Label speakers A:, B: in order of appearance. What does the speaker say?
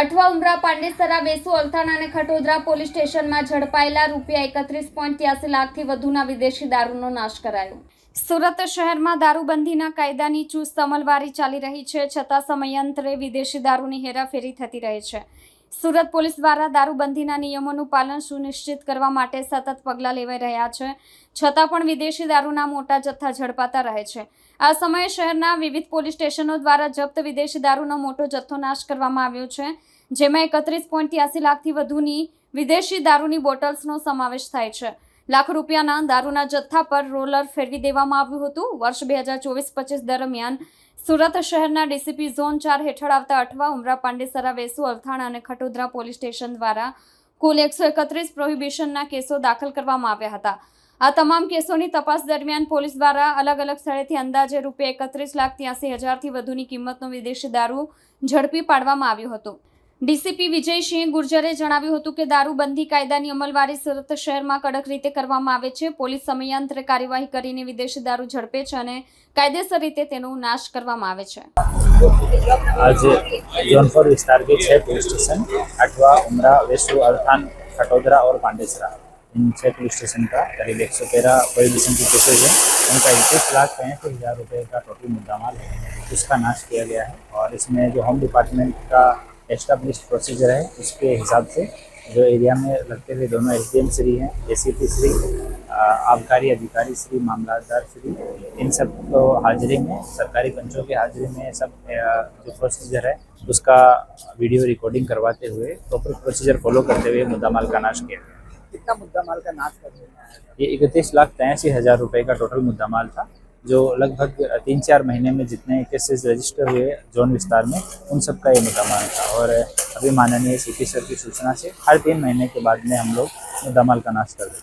A: અઠવા ઉમરા પાંડેસરા, વેસુ, અલથાણા અને ખટોદરા પોલીસ સ્ટેશનમાં ઝડપાયેલા રૂપિયા એકત્રીસ પોઈન્ટ ત્યાસી લાખથી વધુના વિદેશી દારૂનો નાશ કરાયો. સુરત શહેરમાં દારૂબંધીના કાયદાની ચુસ્ત અમલવારી ચાલી રહી છે, છતાં સમયાંતરે વિદેશી દારૂની હેરાફેરી થતી રહે છે. સુરત પોલીસ દ્વારા દારૂબંધીના નિયમોનું પાલન સુનિશ્ચિત કરવા માટે સતત પગલાં લેવાઈ રહ્યા છે. છતાં પણ વિદેશી દારૂના મોટા જથ્થા ઝડપાતા રહે છે. આ સમયે શહેરના વિવિધ પોલીસ સ્ટેશનો દ્વારા જપ્ત વિદેશી દારૂનો મોટો જથ્થો નાશ કરવામાં આવ્યો છે, જેમાં એકત્રીસ પોઈન્ટ ત્યાસી લાખથી વધુની વિદેશી દારૂની બોટલ્સનો સમાવેશ થાય છે. લાખ રૂપિયાના દારૂના જથ્થા પર રોલર ફેરવી દેવામાં આવ્યું હતું. વર્ષ બે હજાર ચોવીસ પચીસ દરમિયાન સુરત શહેરના ડીસીપી ઝોન ચાર હેઠળ આવતા અઠવા ઉમરા પાંડેસરા વેસુ અલથાણા અને ખટોદરા પોલીસ સ્ટેશન દ્વારા કુલ એકસો એકત્રીસ પ્રોહિબિશનના કેસો દાખલ કરવામાં આવ્યા હતા. આ તમામ કેસોની તપાસ દરમિયાન પોલીસ દ્વારા અલગ અલગ સ્થળેથી અંદાજે રૂપિયા એકત્રીસ લાખ ત્યાસી હજારથી વધુની કિંમતનો વિદેશી દારૂ ઝડપી પાડવામાં આવ્યો હતો. ડીસીપી વિજયસિંહ ગુર્જરે જણાવ્યું હતું કે દારૂબંધી કાયદાની અમલવારી સુરત શહેરમાં કડક રીતે કરવામાં આવે છે પોલીસ સમયાંતરે કાર્યવાહી કરીને વિદેશી દારૂ ઝડપે છે અને કાયદેસર રીતે તેનો નાશ કરવામાં આવે છે
B: आज जौनपुर विस्तार के छह पुलिस स्टेशन अठवा उमरा वेसू अर्थान खटोदरा और पांडेसरा इन छह पुलिस स्टेशन का करीब एक सौ तेरह प्रोहिबिशन की केसेज है उनका इक्कीस लाख पैंसठ हज़ार रुपये का टोटल मुद्दामाल है उसका नाश किया गया है और इसमें जो होम डिपार्टमेंट का एस्टाब्लिश प्रोसीजर है उसके हिसाब से जो एरिया में लगते हुए दोनों एस डी एम श्री हैं ए सी पी श्री आबकारी अधिकारी श्री मामलादार श्री इन सबको हाजिरी में सरकारी पंचों की हाजिरी में सब जो प्रोसीजर है उसका वीडियो रिकॉर्डिंग करवाते हुए प्रॉपर प्रोसीजर फॉलो करते हुए मुद्दा माल का नाश किया। गया
C: कितना मुद्दा माल का नाश कर
B: ये इकतीस लाख तिरासी हज़ार रुपये का टोटल मुद्दा माल था। जो लगभग तीन चार महीने में जितने केसेस रजिस्टर हुए जोन विस्तार में उन सब का ये मुद्दामाल था और अभी माननीय सीपी सर की सूचना से हर तीन महीने के बाद में हम लोग मुद्दामाल का नाश कर देते हैं